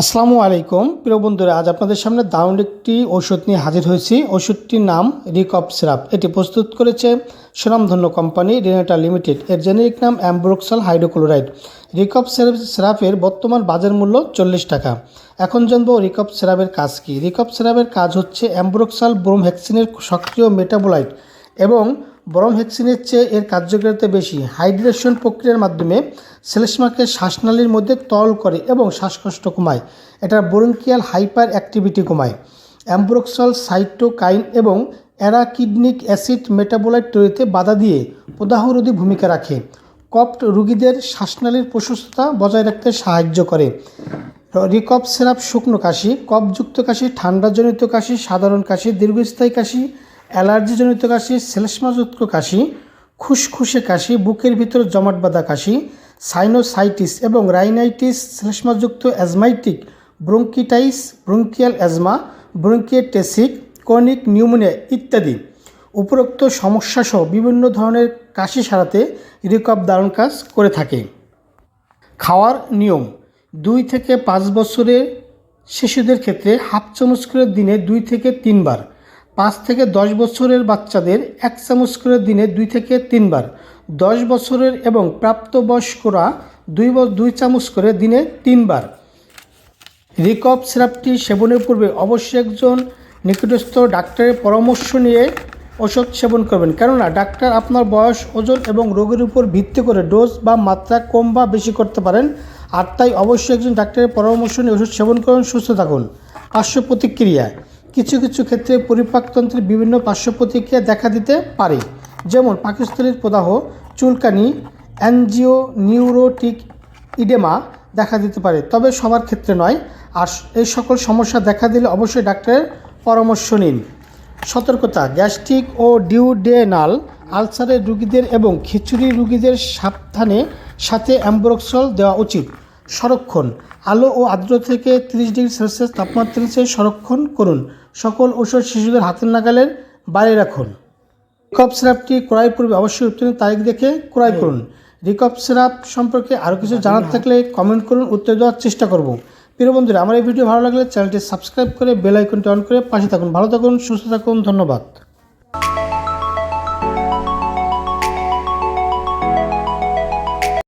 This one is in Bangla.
আসসালামু আলাইকুম। প্রিয় বন্ধুরা, আজ আপনাদের সামনে দারুণ একটি ওষুধ নিয়ে হাজির হয়েছি। ওষুধটির নাম রিকপ সিরাপ। এটি প্রস্তুত করেছে সুনামধন্য কোম্পানি রেনেটা লিমিটেড। এর জেনেরিক নাম অ্যাম্ব্রোক্সাল হাইড্রোক্লোরাইড। রিকপ সিরাপ সিরাপের বর্তমান বাজার মূল্য চল্লিশ টাকা। এখন জানব রিকপ সিরাপের কাজ কী। রিকপ সিরাপের কাজ হচ্ছে অ্যাম্ব্রোক্সাল ব্রোমহ্যাক্সিনের সক্রিয় মেটাবোলাইট এবং ব্রমহেক্সিনের চেয়ে এর কার্যকারিতা বেশি। হাইড্রেশন প্রক্রিয়ার মাধ্যমে শ্লেষ্মাকে শ্বাসনালীর মধ্যে তরল করে এবং শ্বাসকষ্ট কমায়। এটা ব্রঙ্কিয়াল হাইপার অ্যাক্টিভিটি কমায়। অ্যাম্ব্রোক্সল, সাইটোকাইন এবং অ্যারাকিডনিক অ্যাসিড মেটাবোলাইট তৈরিতে বাধা দিয়ে প্রদাহরোধী ভূমিকা রাখে। কপ্ট রোগীদের শ্বাসনালীর প্রশস্ততা বজায় রাখতে সাহায্য করে। রিকপ সিরাপ শুকনো কাশি কফযুক্ত কাশি, ঠান্ডাজনিত কাশি, সাধারণ কাশি, দীর্ঘস্থায়ী কাশি অ্যালার্জিজনিত কাশি, সেলসমাযুক্ত কাশি, খুসখুসে কাশি, বুকের ভিতর জমাট বাঁধা কাশি, সাইনোসাইটিস এবং rhinitis, সেলসমাযুক্ত asthmatic bronchitis, bronchial asthma, bronchiectasis chronic pneumonia ইত্যাদি। উপরোক্ত সমস্যাসহ বিভিন্ন ধরনের কাশি সারাতে রিকপ দারুণ কাজ করে থাকে। খাওয়ার নিয়ম, দুই থেকে পাঁচ বছরের শিশুদের ক্ষেত্রে হাফ চামচ করে দিনে দুই থেকে তিনবার। পাঁচ থেকে দশ বছরের বাচ্চাদের এক চামচ করে দিনে দুই থেকে তিনবার, দশ বছরের এবং প্রাপ্তবয়স্করা দুই দুই চামচ করে দিনে তিনবার। রিকপ সিরাপটি সেবনের পূর্বে অবশ্যই একজন নিকটস্থ ডাক্তারের পরামর্শ নিয়ে ওষুধ সেবন করবেন। কেননা ডাক্তার আপনার বয়স, ওজন এবং রোগের উপর ভিত্তি করে ডোজ বা মাত্রা কম বা বেশি করতে পারেন। আর তাই অবশ্যই একজন ডাক্তারের পরামর্শ নিয়ে ওষুধ সেবন করুন, সুস্থ থাকুন। পার্শ্ব প্রতিক্রিয়া কিছু কিছু ক্ষেত্রে পরিপাকতন্ত্রের বিভিন্ন পার্শ্ব প্রতিক্রিয়া দেখা দিতে পারে। যেমন পাকিস্তানের প্রদাহ, চুলকানি অ্যানজিও নিউরোটিক ইডেমা দেখা দিতে পারে, তবে সবার ক্ষেত্রে নয়। আর এই সকল সমস্যা দেখা দিলে অবশ্যই ডাক্তারের পরামর্শ নিন। সতর্কতা, গ্যাস্ট্রিক ও ডিউডেনাল আলসারের রুগীদের এবং খিচুড়ি রুগীদের সাবধানে সাথে অ্যাম্ব্রোক্সল দেওয়া উচিত। সংরক্ষণ। আলো ও আর্দ্র থেকে তিরিশ ডিগ্রি সেলসিয়াস তাপমাত্রা সংরক্ষণ করুন। সকল ওষুধ শিশুদের হাতের নাগালের বাইরে রাখুন। রিকপ সিরাপটি ক্রয়ের পূর্বে অবশ্যই উত্তীর্ণ তারিখ দেখে ক্রয় করুন। রিকপ সিরাপ সম্পর্কে আরও কিছু জানার থাকলে কমেন্ট করুন উত্তর দেওয়ার চেষ্টা করব। প্রিয় বন্ধুরা আমার এই ভিডিও ভালো লাগলে চ্যানেলটি সাবস্ক্রাইব করে বেল আইকনটি অন করে পাশে থাকুন। ভালো থাকুন সুস্থ থাকুন ধন্যবাদ।